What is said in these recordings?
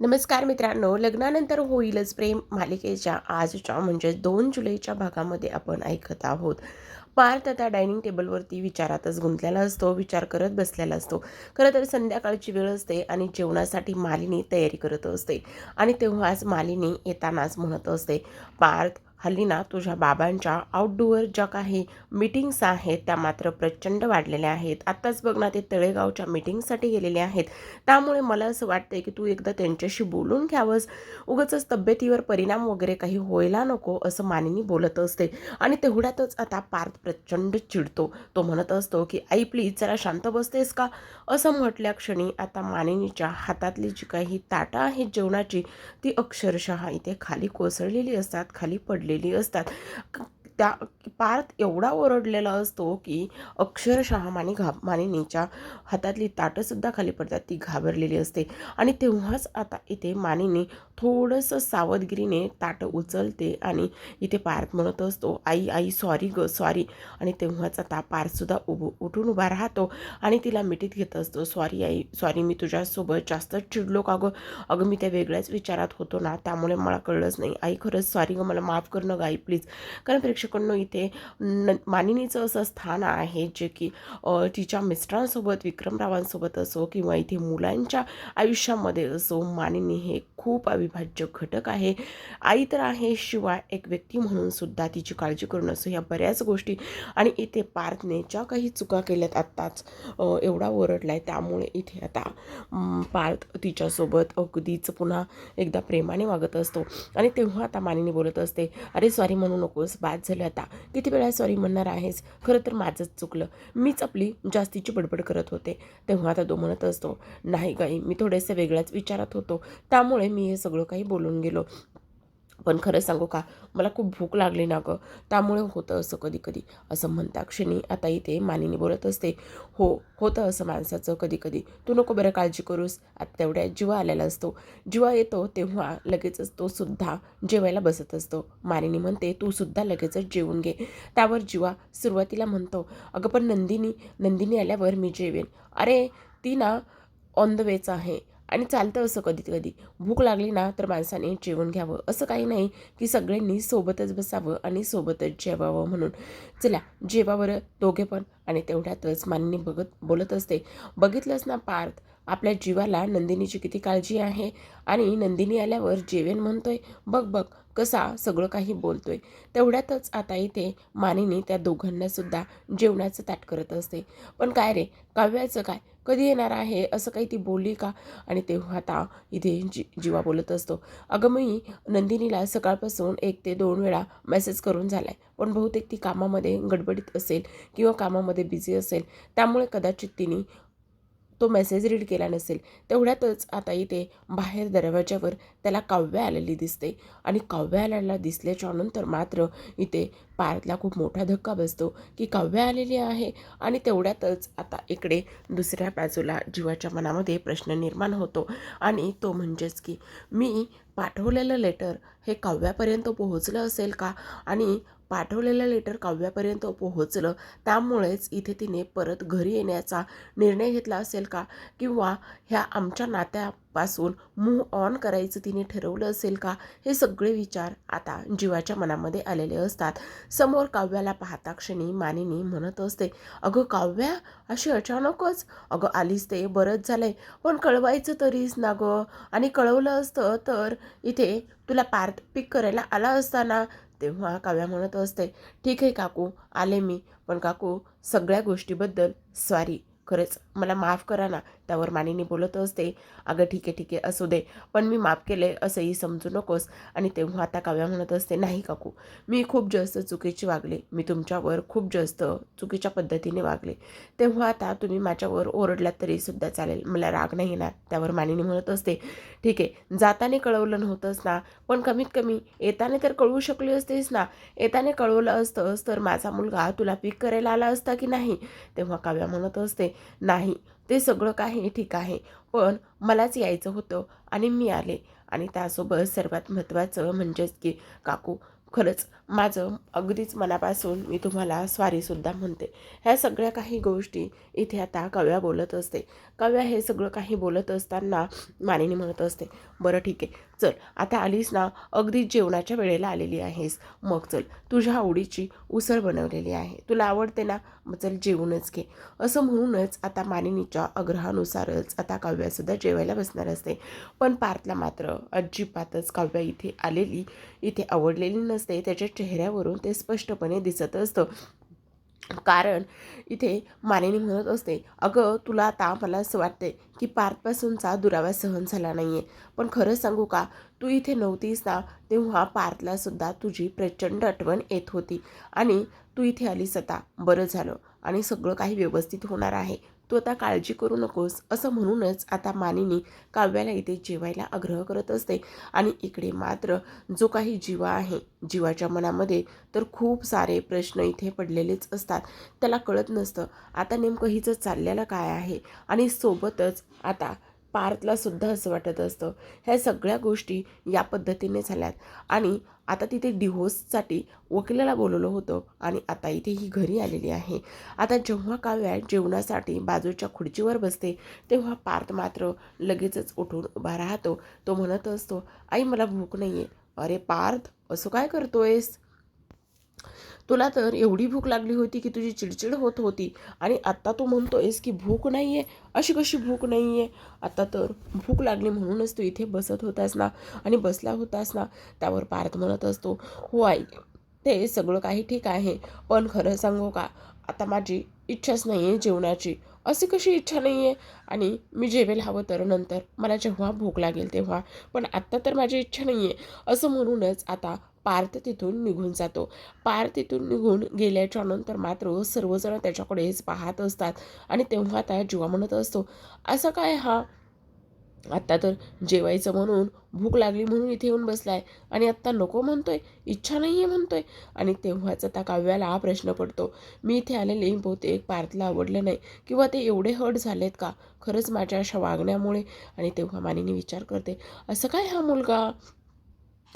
नमस्कार मित्रांनो लग्नानंतर होईलच प्रेम. मालिकेच्या आजच्या म्हणजे दोन जुलैच्या भागामध्ये आपण ऐकत आहोत. पार्थ आता डायनिंग टेबलवरती विचारातच गुंतलेला असतो विचार करत बसलेला असतो. खरं तर संध्याकाळची वेळ असते आणि जेवणासाठी मालिनी तयारी करत असते आणि तेव्हाच मालिनी येतानाच म्हणत असते पार्थ हल्ली ना तुझ्या बाबांच्या आउटडोअर ज्या काही मीटिंग्स आहेत त्या मात्र प्रचंड वाढलेल्या आहेत. आत्ताच बघ ना ते तळेगावच्या मीटिंगसाठी गेलेले आहेत. त्यामुळे मला असं वाटतंय की तू एकदा त्यांच्याशी बोलून घ्यावंस. उगाचच तब्येतीवर परिणाम वगैरे काही व्हायला नको असं मानिनी बोलत असते. आणि तेवढ्यातच आता पार्थ प्रचंड चिडतो. तो म्हणत असतो की आई प्लीज जरा शांत बसतेस का? असं म्हटल्या क्षणी आता मानिनीच्या हातातली जी काही ताटं आहेत जेवणाची ती अक्षरशः इथे खाली कोसळलेली असतात खाली पडलेली असतात. त्या पार्थ एवढा ओरडलेला असतो की अक्षरशः माने घा मानिनीच्या हातातली ताटंसुद्धा खाली पडतात ती घाबरलेली असते. आणि तेव्हाच आता इथे मानिनी थोडंसं सावधगिरीने ताटं उचलते आणि इथे पार्थ म्हणत असतो आई आई सॉरी ग सॉरी आणि तेव्हाच आता पार्थसुद्धा उभं उठून उभा राहतो आणि तिला मिठीत घेत असतो सॉरी आई सॉरी मी तुझ्यासोबत जास्त चिडलो का गं? अगं मी त्या वेगळ्याच विचारात होतो ना त्यामुळे मला कळलंच नाही. आई खरंच सॉरी गं मला माफ कर ना गाई प्लीज कारण प्रेक्षक प्रेक्षकांनो इथे न मानिनीचं असं स्थान आहे जे की तिच्या मिस्टरांसोबत विक्रमरावांसोबत असो किंवा इथे मुलांच्या आयुष्यामध्ये असो मानिनी हे खूप अविभाज्य घटक आहे. आई तर आहे शिवाय एक व्यक्ती म्हणून सुद्धा तिची काळजी करून असो ह्या बऱ्याच गोष्टी. आणि इथे पार्थने ज्या काही चुका केल्यात आत्ताच एवढा ओरडला आहे त्यामुळे इथे आता पार्थ तिच्यासोबत अगदीच पुन्हा एकदा प्रेमाने वागत असतो. आणि तेव्हा आता मानिनी बोलत असते अरे सॉरी म्हणू नकोस. बाद झाली आता. किती वेळा सॉरी म्हणणार आहेस? खरं तर माझंच चुकलं. मीच आपली जास्तीची बडबड करत होते. तेव्हा आता तो म्हणत असतो नाही गाई मी थोडेसे वेगळ्याच विचारात होतो. त्यामुळे मी हे सगळं काही बोलून गेलो. पण खरं सांगू का? मला खूप भूक लागली ना गं. त्यामुळे होतं असं कधी कधी असं म्हणता क्षणी आता इथे मानिनी बोलत असते हो होतं असं माणसाचं कधी कधी तू नको बरं काळजी करूस. आता तेवढ्या जीवा आलेला असतो. जीवा येतो तेव्हा लगेचच तो सुद्धा जेवायला बसत असतो. मानिनी म्हणते तू सुद्धा लगेचच जेवून घे. त्यावर जीवा सुरुवातीला म्हणतो अगं पण नंदिनी नंदिनी आल्यावर मी जेवेन. अरे ती ना ऑन द वेच आहे. आणि चालतं असं कधी कधी भूक लागली ना तर माणसाने जेवण घ्यावं. असं काही नाही की सगळ्यांनी सोबतच बसावं आणि सोबतच जेवावं म्हणून. चला जेवा दोघे पण आणि तेवढ्यातच मानिनी बघत बोलत असते बघितलंच ना पार्थ आपल्या जीवाला नंदिनीची किती काळजी आहे? आणि नंदिनी आल्यावर जेवेन म्हणतोय बघ बघ कसा सगळं काही बोलतोय. तेवढ्यातच आता इथे मानिनी त्या दोघांनासुद्धा जेवणाचं ताट करत असते. पण काय रे काव्याचं काय? कधी येणार आहे असं काही ती बोलली का? आणि तेव्हा आता इथे जी जीवा बोलत असतो. अगं मी नंदिनीला सकाळपासून एक ते दोन वेळा मेसेज करून झाला आहे पण बहुतेक ती कामामध्ये गडबडीत असेल किंवा कामामध्ये बिझी असेल त्यामुळे कदाचित तिने तो मेसेज रीड केला नसेल तेवढ्यातच आता इथे बाहेर दरवाजावर त्याला काव्य आलेली दिसते. आणि काव्य आलेला दिसल्याच्या नंतर मात्र इथे पार्थला खूप मोठा धक्का बसतो की काव्य आलेली आहे आणि तेवढ्यातच आता इकडे दुसऱ्या बाजूला जीवाच्या मनामध्ये प्रश्न निर्माण होतो. आणि तो म्हणजेच की मी पाठवलेलं लेटर हे काव्यापर्यंत पोहोचलं असेल का? आणि पाठवलेलं लेटर काव्यापर्यंत पोहोचलं. त्यामुळेच इथे तिने परत घरी येण्याचा निर्णय घेतला असेल का? किंवा ह्या आमच्या नात्यापासून मूव्ह ऑन करायचं तिने ठरवलं असेल का? हे सगळे विचार आता जीवाच्या मनामध्ये आलेले असतात. समोर काव्याला पाहता क्षणी मानिनी म्हणत असते अगं काव्या अशी अचानकच? अगं आलीच ते बरंच झालंय. पण कळवायचं तरीच ना गं. आणि कळवलं असतं तर इथे तुला पार्थ पिक करायला आला असताना तेव्हा काव्या म्हणत असते ठीक आहे काकू आले मी पण काकू सगळ्या गोष्टीबद्दल सॉरी खरंच मला माफ करा ना त्यावर मानिनी बोलत असते अगं ठीक आहे ठीक आहे असू दे पण मी माफ केले असंही समजू नकोस. आणि तेव्हा आता काव्या म्हणत असते नाही काकू मी खूप जास्त चुकीची वागले मी तुमच्यावर खूप जास्त चुकीच्या पद्धतीने वागले. तेव्हा आता तुम्ही माझ्यावर ओरडलात तरीसुद्धा चालेल मला राग नाही येणार. त्यावर मानिनी म्हणत असते ठीक आहे जाताने कळवलं नव्हतंच ना पण कमीत कमी येताने तर कळवू शकली असतेस ना येताने कळवलं असतंच तर माझा मुलगा तुला पिक करायला आला असता की नाही? तेव्हा काव्या म्हणत असते नाही ते सगळं काही ठीक आहे. पण मलाच यायचं होतं आणि मी आले. आणि त्यासोबत सर्वात महत्त्वाचं म्हणजेच की काकू खरंच माझं अगदीच मनापासून मी तुम्हाला स्वारीसुद्धा म्हणते. ह्या सगळ्या काही गोष्टी इथे आता कव्या बोलत असते. कव्या हे सगळं काही बोलत असताना मानिनी म्हणत असते बरं ठीक आहे चल आता आलीस ना अगदी जेवणाच्या वेळेला आलेली आहेस. मग चल तुझ्या आवडीची उसळ बनवलेली आहे. तुला आवडते ना? मग चल जेवूनच घे. असं म्हणूनच आता मानिनीच्या आग्रहानुसारच आता काव्यासुद्धा जेवायला बसणार असते. पण पार्थला मात्र अजिबातच काव्या इथे आलेली इथे आवडलेली नसते. त्याच्या चेहऱ्यावरून ते स्पष्टपणे दिसत असतं. कारण इथे मानेने म्हणत असते अगं तुला आता मला असं वाटते की पार्थपासूनचा दुरावा सहन झाला नाही आहे पण खरं सांगू का? तू इथे नव्हतीस ना तेव्हा पार्थला सुद्धा तुझी प्रचंड आठवण येत होती. आणि तू इथे आलीस आता. बरं झालं. आणि सगळं काही व्यवस्थित होणार आहे. तू आता काळजी करू नकोस. असं म्हणूनच आता मानिनी काव्याला इथे जेवायला आग्रह करत असते. आणि इकडे मात्र जो काही जीवा आहे जीवाच्या मनामध्ये तर खूप सारे प्रश्न इथे पडलेलेच असतात. त्याला कळत नसतं आता नेमकं हिचं चाललेलं काय आहे? आणि सोबतच आता पार्थला सुद्धा असं वाटत असतं. ह्या सगळ्या गोष्टी या पद्धतीने झाल्यात. आणि आता तिथे डिव्होर्ससाठी वकिलाला बोलवलं होतं आणि आता इथे ही घरी आलेली आहे. आता जेव्हा काव्या जेवणासाठी बाजूच्या खुर्चीवर बसते तेव्हा पार्थ मात्र लगेचच उठून उभा राहतो. तो म्हणत असतो आई मला भूक नाही आहे अरे पार्थ असं काय करतोयस? तुला तर एवढी भूक लागली होती की तुझी चिडचिड होत होती. आणि आत्ता तू म्हणतो आहेस की भूक नाही आहे अशी कशी भूक नाही आहे आता तर भूक लागली म्हणूनच तू इथे बसत होतास ना? आणि बसला होतास ना? त्यावर पार्थ म्हणत असतो हो आई ते सगळं काही ठीक आहे. पण खरं सांगू का? आता माझी इच्छाच नाही आहे जेवणाची. अशी कशी इच्छा नाही आहे. आणि मी जेवेल हवं तर नंतर. मला जेव्हा भूक लागेल तेव्हा. पण आत्ता तर माझी इच्छा नाही आहे. असं म्हणूनच आता पार्थ तिथून निघून जातो. पार्थ तिथून निघून गेल्याच्यानंतर मात्र सर्वजण त्याच्याकडेच पाहत असतात. आणि तेव्हा त्या जीवा म्हणत असतो असं काय हा? आत्ता तर जेवायचं म्हणून भूक लागली म्हणून इथे येऊन बसलाय. आणि आत्ता नको म्हणतोय इच्छा नाही आहे म्हणतोय. आणि तेव्हाच आता काव्याला हा प्रश्न पडतो मी इथे आलेले बहुतेक पार्थला आवडलं नाही किंवा ते एवढे हट झालेत का? खरंच माझ्या अशा वागण्यामुळे. आणि तेव्हा मानिनी विचार करते असं काय हा मुलगा?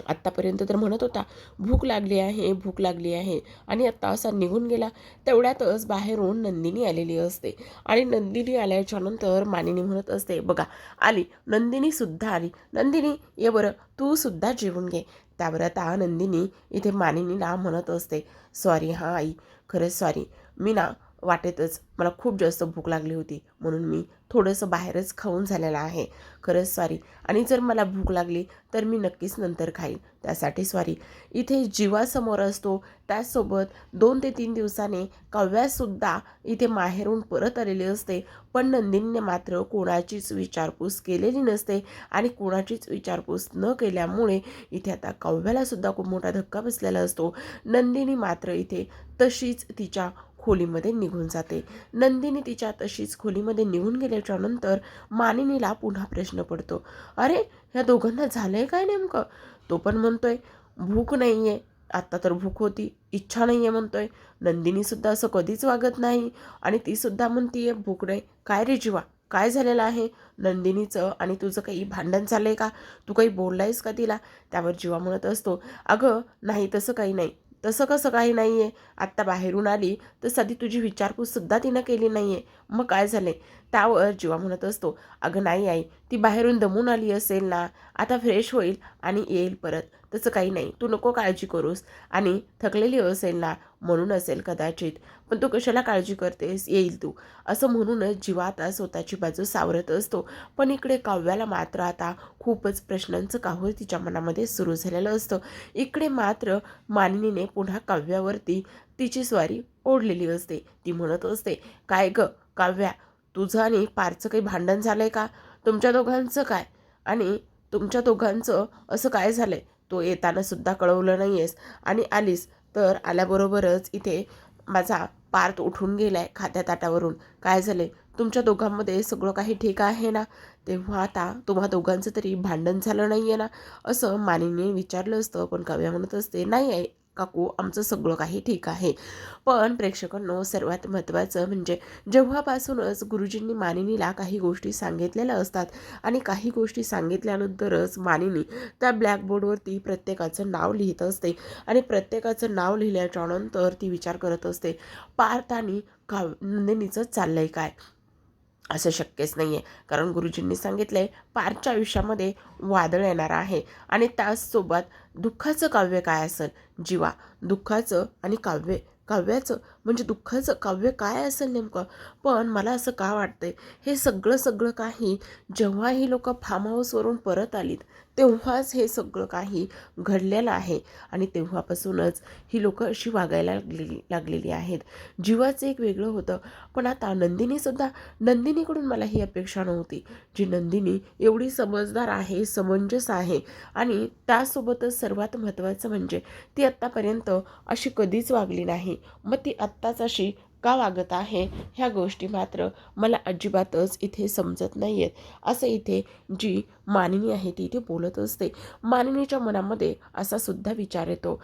आत्तापर्यंत तर म्हणत होता भूक लागली आहे भूक लागली आहे. आणि आत्ता असा निघून गेला. तेवढ्यातच बाहेरून नंदिनी आलेली असते. आणि नंदिनी आल्याच्यानंतर मानिनी म्हणत असते बघा आली. नंदिनीसुद्धा आली. नंदिनी ये बरं. तू सुद्धा जेवून घे. त्यावर आता नंदिनी इथे मानिनीला म्हणत असते सॉरी हां आई. खरंच सॉरी मी ना वाटेतच मला खूप जास्त भूक लागली होती म्हणून मी थोडंसं बाहेरच खाऊन झालेलं आहे. खरंच सॉरी आणि जर मला भूक लागली तर मी नक्कीच नंतर खाईन. त्यासाठी सॉरी इथे जीवासमोर असतो त्याचसोबत दोन ते तीन दिवसाने कव्यासुद्धा इथे माहेरून परत आलेली असते पण नंदिनीने मात्र कोणाचीच विचारपूस केलेली नसते आणि कोणाचीच विचारपूस न केल्यामुळे इथे आता कव्यालासुद्धा खूप मोठा धक्का बसलेला असतो. नंदिनी मात्र इथे तशीच तिच्या खोलीमध्ये निघून जाते. नंदिनी तिच्या तशीच खोलीमध्ये निघून गेल्याच्यानंतर मानिनीला पुन्हा प्रश्न पडतो अरे ह्या दोघांना झालंय काय नेमकं? तो पण म्हणतोय भूक नाही आहे आत्ता तर भूक होती इच्छा नाही आहे म्हणतोय नंदिनीसुद्धा असं कधीच वागत नाही आणि तीसुद्धा म्हणतीये भूक नाही काय रे जीवा काय झालेलं आहे? नंदिनीचं आणि तुझं काही भांडण झालं आहे का? तू काही बोललायस का तिला? त्यावर जीवा म्हणत असतो. अगं नाही तसं काही नाही तसं कसं काही नाही आहे आत्ता बाहेरून आली तर साधी तुझी विचारपूससुद्धा तिनं केली नाही आहे मग काय झालं त्यावर जीवा म्हणत असतो अगं नाही आई ती बाहेरून दमून आली असेल ना आता फ्रेश होईल आणि येईल परत. तसं काही नाही तू नको काळजी करूस. आणि थकलेली असेल ना म्हणून असेल कदाचित. पण तू कशाला काळजी करतेस? येईल तू. असं म्हणूनच जीवा आता स्वतःची बाजू सावरत असतो. पण इकडे काव्याला मात्र आता खूपच प्रश्नांचं काहूर तिच्या मनामध्ये सुरू झालेलं असतं. इकडे मात्र मानिनीने पुन्हा काव्यावरती तिची स्वारी ओढलेली असते. ती म्हणत असते काय ग काव्या तुझं आणि पारचं काही भांडण झालं आहे का? तुमच्या दोघांचं काय? आणि तुमच्या दोघांचं असं काय झालं आहे तो येतानासुद्धा कळवलं नाही आहेस आणि आलीस तर आल्याबरोबरच इथे माझा पार्थ उठून गेलाय खात्या ताटावरून. काय झाले तुमच्या दोघांमध्ये सगळं काही ठीक आहे ना? तेव्हा आता तुम्हा दोघांचं तरी भांडण झालं नाही आहे ना? असं मानिनीने विचारलं असतं पण काव्या म्हणत असते नाही आहे काकू आमचं सगळं काही ठीक आहे. पण प्रेक्षकांनो सर्वात महत्त्वाचं म्हणजे जेव्हापासूनच गुरुजींनी मानिनीला काही गोष्टी सांगितलेल्या असतात आणि काही गोष्टी सांगितल्यानंतरच मानिनी त्या ब्लॅकबोर्डवरती प्रत्येकाचं नाव लिहित असते आणि प्रत्येकाचं नाव लिहिल्याच्या नंतर ती विचार करत असते पार्थ आणि का चाललं चाललंय काय? असं शक्यच नाही आहे कारण गुरुजींनी सांगितलं आहे पारच्या आयुष्यामध्ये वादळ येणार आहे आणि त्याचसोबत दुःखाचं काव्य काय असेल? जीवा दुःखाचं आणि काव्य काव्याचं म्हणजे दुःखाचं काव्य काय असेल नेमकं? पण मला असं का वाटतंय? हे सगळं सगळं काही जेव्हा ही लोक फार्म हाऊसवरून परत आलीत तेव्हाच हे सगळं काही घडलेलं आहे. आणि तेव्हापासूनच ही लोकं अशी वागायला लागलेली लागलेली आहेत. जीवाचं एक वेगळं होतं. पण आता नंदिनीसुद्धा नंदिनीकडून मला ही अपेक्षा नव्हती जी नंदिनी एवढी समजदार आहे समंजस आहे. आणि त्यासोबतच सर्वात महत्त्वाचं म्हणजे ती आत्तापर्यंत अशी कधीच वागली नाही. मग ती आत्ता आत्ताच अशी का वागत आहे ह्या गोष्टी मात्र मला अजिबातच इथे समजत नाही आहेत असं इथे जी मानिनी आहे ती इथे बोलत असते. मानिनीच्या मनामध्ये असा सुद्धा विचार येतो.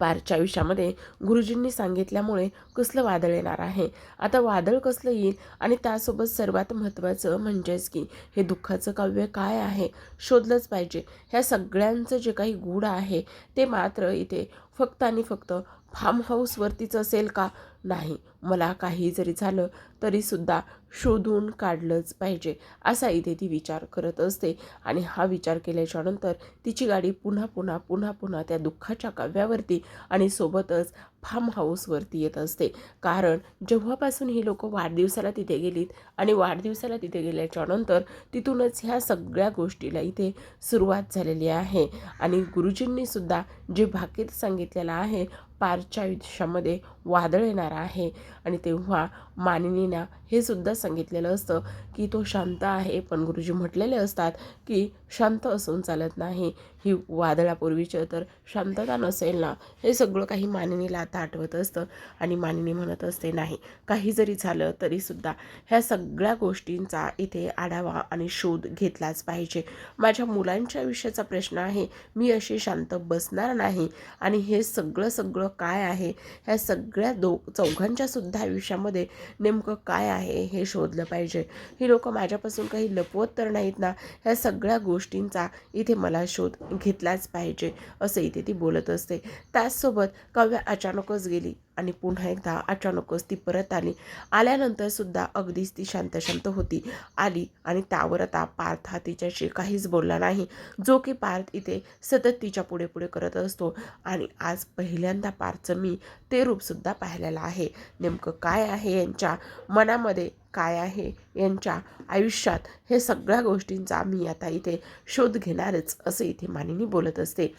पारच्या आयुष्यामध्ये गुरुजींनी सांगितल्यामुळे कसलं वादळ येणार आहे? आता वादळ कसलं येईल? आणि त्यासोबत सर्वात महत्त्वाचं म्हणजेच की हे दुःखाचं काव्य काय आहे? शोधलंच पाहिजे. ह्या सगळ्यांचं जे काही गूढ आहे ते मात्र इथे फक्त आणि फक्त फार्म हाऊस वरतीच असेल का? नाही. मला काही जरी झालं तरीसुद्धा शोधून काढलंच पाहिजे असा इथे ती विचार करत असते. आणि हा विचार केल्याच्यानंतर तिची गाडी पुन्हा पुन्हा पुन्हा पुन्हा त्या दुःखाच्या काव्यावरती आणि सोबतच फार्म हाऊसवरती येत असते. कारण जेव्हापासून ही लोक वाढदिवसाला तिथे गेलीत आणि वाढदिवसाला तिथे गेल्याच्यानंतर तिथूनच ह्या सगळ्या गोष्टीला इथे सुरुवात झालेली आहे. आणि गुरुजींनीसुद्धा जे भाकीत सांगितलेलं आहे पारच्या आयुष्यामध्ये वादळ येणार आहे. आणि तेव्हा मानिनीना हे सुद्धा सांगितलेलं असतं की तो शांत आहे. पण गुरुजी म्हटलेले असतात की शांत असून चालत नाही. ही वादळापूर्वीचं तर शांतता नसेल ना हे सगळं काही मानिनीला आता आठवत असतं आणि मानिनी म्हणत असते नाही काही जरी झालं तरीसुद्धा ह्या सगळ्या गोष्टींचा इथे आढावा आणि शोध घेतलाच पाहिजे. माझ्या मुलांच्या आयुष्याचा प्रश्न आहे मी अशी शांत बसणार नाही आणि हे सगळं सगळं काय आहे? ह्या सगळ्या दो चौघांच्या सुद्धा आयुष्यामध्ये नेमकं काय आहे हे शोधलं पाहिजे. ही लोक माझ्यापासून काही लपवत तर नाहीत ना ह्या सगळ्या गोष्टींचा इथे मला शोध घेतलाच पाहिजे असं इथे ती बोलत असते. त्याचसोबत काव्या अचानकच गेली. आणि पुन्हा एकदा अचानकच ती परत आली. आल्यानंतर सुद्धा अगदीच ती शांत शांत होती. आली आणि त्यावर आता पार्थ हा तिच्याशी काहीच बोलला नाही. जो की पार्थ इथे सतत तिच्या पुढे पुढे करत असतो आणि आज पहिल्यांदा पार्थचं मी ते रूपसुद्धा पाहिलेलं आहे. नेमकं काय आहे यांच्या मनामध्ये? काय आहे यांच्या आयुष्यात? हे सगळ्या गोष्टींचा मी आता इथे शोध घेणारच असं इथे मानिनी बोलत असते.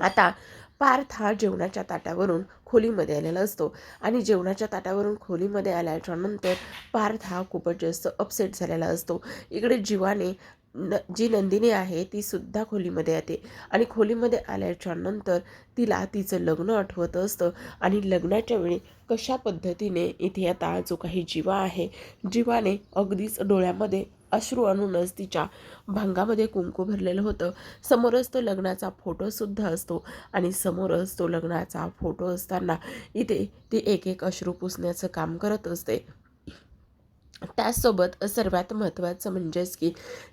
आता पार्थ हा जेवणाच्या ताटावरून खोलीमध्ये आलेला असतो. आणि जेवणाच्या ताटावरून खोलीमध्ये आल्याच्यानंतर पार्थ हा खूपच जास्त अपसेट झालेला असतो. इकडे जीवाने न जी नंदिनी आहे ती सुद्धा खोलीमध्ये येते. आणि खोलीमध्ये आल्याच्यानंतर तिला तिचं लग्न आठवत असतं. आणि लग्नाच्या वेळी कशा पद्धतीने इथे आता जो काही जीवा आहे जीवाने अगदीच डोळ्यामध्ये अश्रू आणूनच तिच्या भांगामध्ये कुंकू भरलेलं होतं. समोरच तो लग्नाचा फोटोसुद्धा असतो आणि समोरच तो लग्नाचा फोटो असताना इथे ती एक एक अश्रू पुसण्याचं काम करत असते. त्याचसोबत सर्वात महत्त्वाचं म्हणजेच की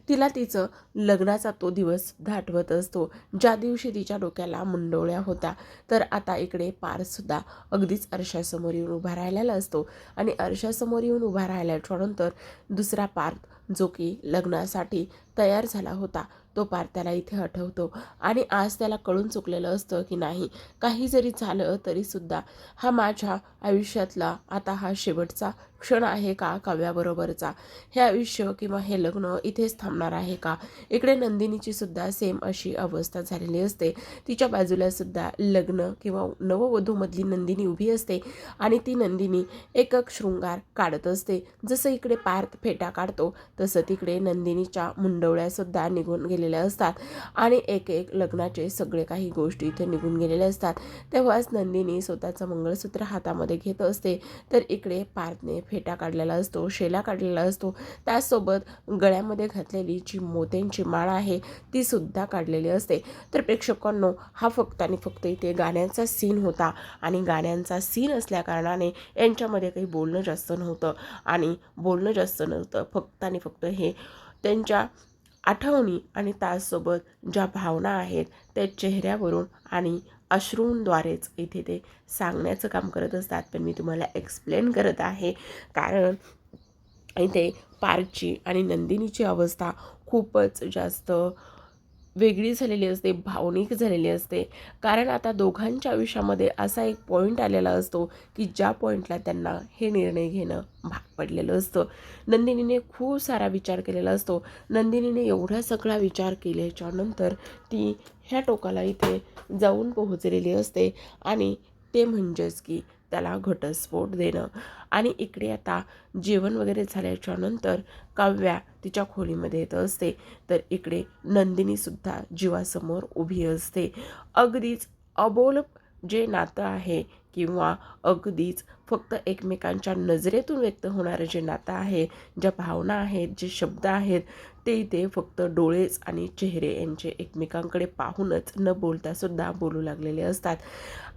तिला तिचं लग्नाचा तो दिवस सुद्धा आठवत असतो. ज्या दिवशी तिच्या डोक्याला मुंडोळ्या होत्या तर आता इकडे पारसुद्धा अगदीच अर्शासमोर येऊन उभा राहिलेला असतो. आणि अर्शासमोर येऊन उभा राहिल्याच्यानंतर दुसरा पार्थ जो की लग्नासाठी तयार झाला होता. तो पार त्याला इथे हटवतो आणि आज त्याला कळून चुकलेलं असतं की नाही काही जरी झालं तरीसुद्धा हा माझ्या आयुष्यातला आता हा शेवटचा क्षण आहे का काव्याबरोबरचा? हे आयुष्य किंवा हे लग्न इथेच थांबणार आहे का? इकडे नंदिनीची सुद्धा सेम अशी अवस्था झालेली असते. तिच्या बाजूला सुद्धा लग्न किंवा नववधूमधली नंदिनी उभी असते आणि ती नंदिनी एकक शृंगार काढत असते. जसं इकडे पार्थ फेटा काढतो तसं तिकडे नंदिनीच्या मुंडवळ्यासुद्धा निघून गेलेल्या असतात. आणि एक एक लग्नाचे सगळे काही गोष्टी इथे निघून गेलेल्या असतात. तेव्हाच नंदिनी स्वतःचं मंगळसूत्र हातामध्ये घेत असते. तर इकडे पार्थने फेटा काढलेला असतो शेला काढलेला असतो. त्याचसोबत गळ्यामध्ये घातलेली जी मोत्यांची माळ आहे ती सुद्धा काढलेली असते. तर प्रेक्षकांनो हा फक्त आणि फक्त इथे गाण्यांचा सीन होता. आणि गाण्यांचा सीन असल्याकारणाने यांच्यामध्ये काही बोलणं जास्त नव्हतं. आणि बोलणं जास्त नव्हतं. फक्त आणि फक्त हे त्यांच्या आठवणी आणि त्याचसोबत ज्या भावना आहेत त्या चेहऱ्यावरून आणि अश्रूंद्वारेच इथे ते सांगण्याचं काम करत असतात. पण मी तुम्हाला एक्सप्लेन करत आहे. कारण इथे पार्कची आणि नंदिनीची अवस्था खूपच जास्त वेगळी झालेली असते भावनिक झालेली असते. कारण आता दोघांच्या आयुष्यामध्ये असा एक पॉईंट आलेला असतो की ज्या पॉईंटला त्यांना हे निर्णय घेणं भाग पडलेलं असतं. नंदिनीने खूप सारा विचार केलेला असतो. नंदिनीने एवढा सगळा विचार केल्याच्यानंतर ती ह्या टोकाला इथे जाऊन पोहोचलेली असते. आणि ते म्हणजेच की त्याला घटस्फोट देणं. आणि इकडे आता जेवण वगैरे झाल्याच्यानंतर काव्या तिच्या खोलीमध्ये येत असते. तर इकडे नंदिनीसुद्धा जीवासमोर उभी असते. अगदीच अबोल जे नातं आहे किंवा अगदीच फक्त एकमेकांच्या नजरेतून व्यक्त होणारं जे नातं आहे ज्या भावना आहेत जे शब्द आहेत ते इथे फक्त डोळेच आणि चेहरे यांचे एकमेकांकडे पाहूनच न बोलतासुद्धा बोलू लागलेले असतात.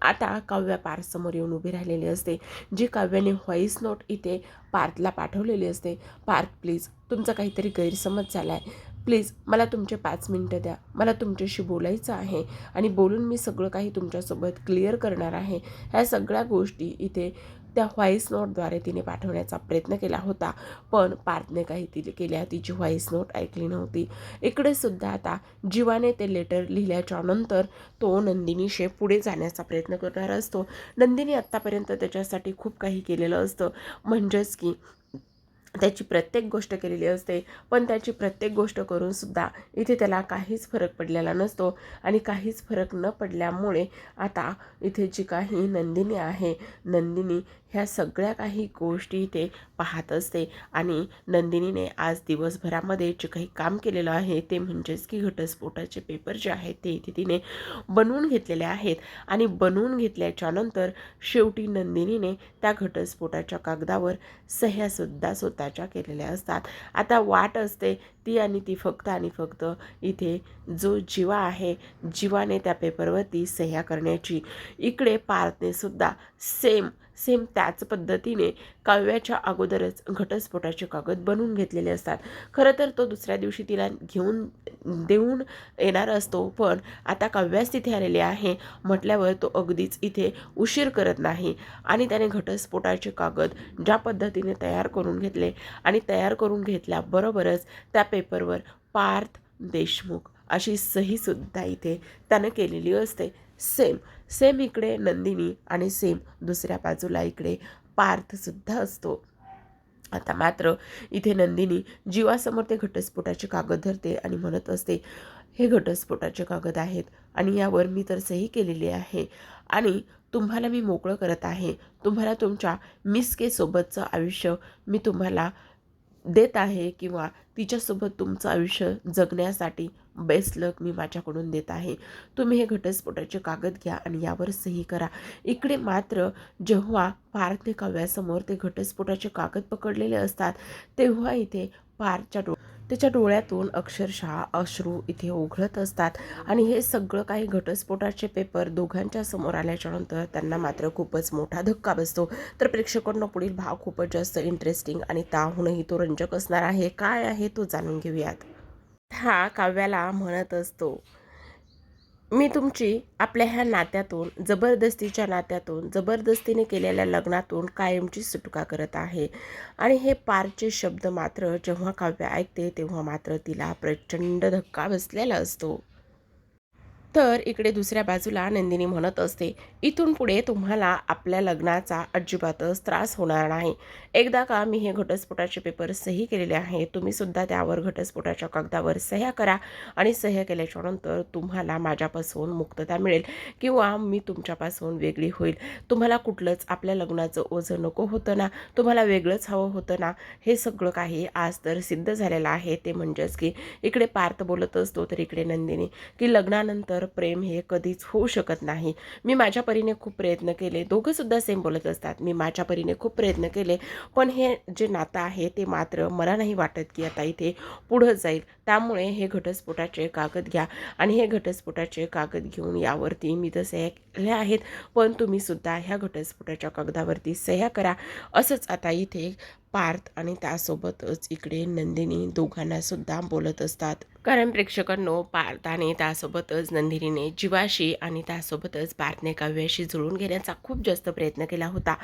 आता काव्या पार्थसमोर येऊन उभी राहिलेली असते. जी काव्याने व्हॉईस नोट इथे पार्थला पाठवलेली असते. पार्थ प्लीज तुमचा काहीतरी गैरसमज झाला आहे प्लीज मला तुमचे पाच मिनटं द्या. मला तुमच्याशी बोलायचं आहे आणि बोलून मी सगळं काही तुमच्यासोबत क्लिअर करणार आहे. ह्या सगळ्या गोष्टी इथे त्या व्हॉईस नोटद्वारे तिने पाठवण्याचा प्रयत्न केला होता. पण पार्थने काही ती केल्या. तिची व्हॉईस नोट ऐकली नव्हती. इकडे सुद्धा आता जीवाने ते लेटर लिहिल्याच्या नंतर तो नंदिनीशे पुढे जाण्याचा प्रयत्न करणार असतो. नंदिनी आत्तापर्यंत त्याच्यासाठी खूप काही केलेलं असतं. म्हणजेच की त्याची प्रत्येक गोष्ट केलेली असते पण त्याची प्रत्येक गोष्ट करूनसुद्धा इथे त्याला काहीच फरक पडलेला नसतो. आणि काहीच फरक न पडल्यामुळे आता इथे जी काही नंदिनी आहे नंदिनी ह्या सगळ्या काही गोष्टी इथे पाहत असते. आणि नंदिनीने आज दिवसभरामध्ये जे काही काम केलेलं आहे ते म्हणजेच की घटस्फोटाचे पेपर जे आहेत ते इथे तिने बनवून घेतलेले आहेत. आणि बनवून घेतल्याच्यानंतर शेवटी नंदिनीने त्या घटस्फोटाच्या कागदावर सह्यासुद्धा स्वतःच्या केलेल्या असतात. आता वाट असते ती आणि ती फक्त आणि फक्त इथे जो जीवा आहे जीवाने त्या पेपरवरती सह्या करण्याची. इकडे पार्थने सुद्धा सेम सेम त्याच पद्धतीने काव्याच्या अगोदरच घटस्फोटाचे कागद बनवून घेतलेले असतात. खरं तर तो दुसऱ्या दिवशी तिला घेऊन देऊन येणार असतो पण आता काव्यास तिथे आलेले आहे. म्हटल्यावर तो अगदीच इथे उशीर करत नाही आणि त्याने घटस्फोटाचे कागद ज्या पद्धतीने तयार करून घेतले आणि तयार करून घेतल्याबरोबरच त्या पेपरवर पार्थ देशमुख अशी सहीसुद्धा इथे त्यानं केलेली असते. सेम सेम इकडे नंदिनी आणि सेम दुसऱ्या बाजूला इकडे पार्थसुद्धा असतो. आता मात्र इथे नंदिनी जीवासमोर ते घटस्फोटाचे कागद धरते आणि म्हणत असते हे घटस्फोटाचे कागद आहेत आणि यावर मी तर सही केलेली आहे आणि तुम्हाला मी मोकळं करत आहे. तुम्हाला तुमच्या मिस केसोबतचं आयुष्य मी तुम्हाला देत आहे किंवा तिच्यासोबत तुमचं आयुष्य जगण्यासाठी बेस्ट लक मी माझ्याकडून देत आहे. तुम्ही हे घटस्फोटाचे कागद घ्या आणि यावर सही करा. इकडे मात्र जेव्हा पार्थ काव्यासमोर ते घटस्फोटाचे कागद पकडलेले असतात तेव्हा इथे पारच्या डो त्याच्या डोळ्यातून अक्षरशः अश्रू इथे ओघळत असतात. आणि हे सगळं काही घटस्फोटाचे पेपर दोघांच्या समोर आल्याच्यानंतर त्यांना मात्र खूपच मोठा धक्का बसतो. तर प्रेक्षकांना पुढील भाग खूपच जास्त इंटरेस्टिंग आणि त्याहूनही तो रंजक असणार आहे. काय आहे तो जाणून घेऊयात. हा काव्याला म्हणत असतो मी तुमची आपल्या ह्या नात्यातून जबरदस्तीच्या नात्यातून जबरदस्तीने केलेल्या लग्नातून कायमची सुटका करत आहे. आणि हे पारचे शब्द मात्र जेव्हा काव्य ऐकते तेव्हा मात्र तिला प्रचंड धक्का बसलेला असतो. तर इकडे दुसऱ्या बाजूला नंदिनी म्हणत असते इथून पुढे तुम्हाला आपल्या लग्नाचा अजिबातच त्रास होणार नाही. एकदा का मी हे घटस्फोटाचे पेपर सही केलेले आहे तुम्ही सुद्धा त्यावर घटस्फोटाच्या कागदावर सह्या करा आणि सह्या केल्याच्यानंतर तुम्हाला माझ्यापासून मुक्तता मिळेल किंवा मी तुमच्यापासून वेगळी होईल. तुम्हाला कुठलंच आपल्या लग्नाचं ओझं नको होतं ना. तुम्हाला वेगळंच हवं होतं ना. हे सगळं काही आज तर सिद्ध झालेलं आहे. ते म्हणजेच की इकडे पार्थ बोलत असतो तर इकडे नंदिनी की लग्नानंतर प्रेम हे कधीच होऊ शकत नाही. मी माझ्या परीने खूप प्रयत्न केले. दोघंसुद्धा सेम बोलत असतात. मी माझ्या परीने खूप प्रयत्न केले. पण हे जे नातं आहे ते मात्र मला नाही वाटत की आता इथे पुढं जाईल. त्यामुळे हे घटस्फोटाचे कागद घ्या आणि हे घटस्फोटाचे कागद घेऊन यावरती मी तर सह्या केल्या आहेत. पण तुम्ही सुद्धा ह्या घटस्फोटाच्या कागदावरती सह्या करा. असंच आता इथे पार्थ आणि त्यासोबतच इकडे नंदिनी दोघांनासुद्धा बोलत असतात. कारण प्रेक्षकांनो पार्थाने त्यासोबतच नंदिनीने जीवाशी आणि त्यासोबतच पार्थने काव्याशी जुळून घेण्याचा खूप जास्त प्रयत्न केला होता.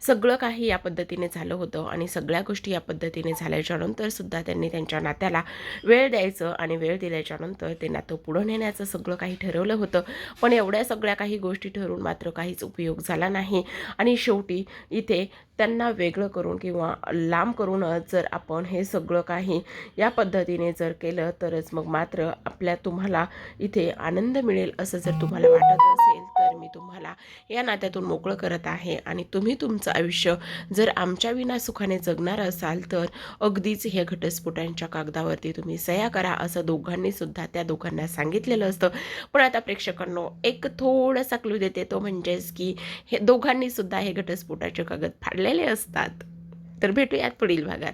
सगळं काही या पद्धतीने झालं होतं आणि सगळ्या गोष्टी या पद्धतीने झाल्याच्यानंतर सुद्धा त्यांनी त्यांच्या नात्याला वेळ द्यायचं आणि वेळ दिल्याच्यानंतर ते नातं पुढं नेण्याचं सगळं काही ठरवलं होतं. पण एवढ्या सगळ्या काही गोष्टी ठरून मात्र काहीच उपयोग झाला नाही. आणि शेवटी इथे त्यांना वेगळं करून किंवा लांब करूनच जर आपण हे सगळं काही या पद्धतीने जर केलं तरच मग मात्र आपल्या तुम्हाला इथे आनंद मिळेल असं जर तुम्हाला वाटत असेल तर मी तुम्हाला या नात्यातून मोकळं करत आहे. आणि तुम्ही तुमचं आयुष्य जर आमच्या विना सुखाने जगणार असाल तर अगदीच हे घटस्फोटांच्या कागदावरती तुम्ही सह्या करा असं दोघांनी सुद्धा त्या दोघांना सांगितलेलं असतं. पण आता प्रेक्षकांनो एक थोडासा क्लू देते तो म्हणजेच की हे दोघांनी सुद्धा हे घटस्फोटाचे कागद फाडलेले असतात. तर भेटूयात पुढील भागात.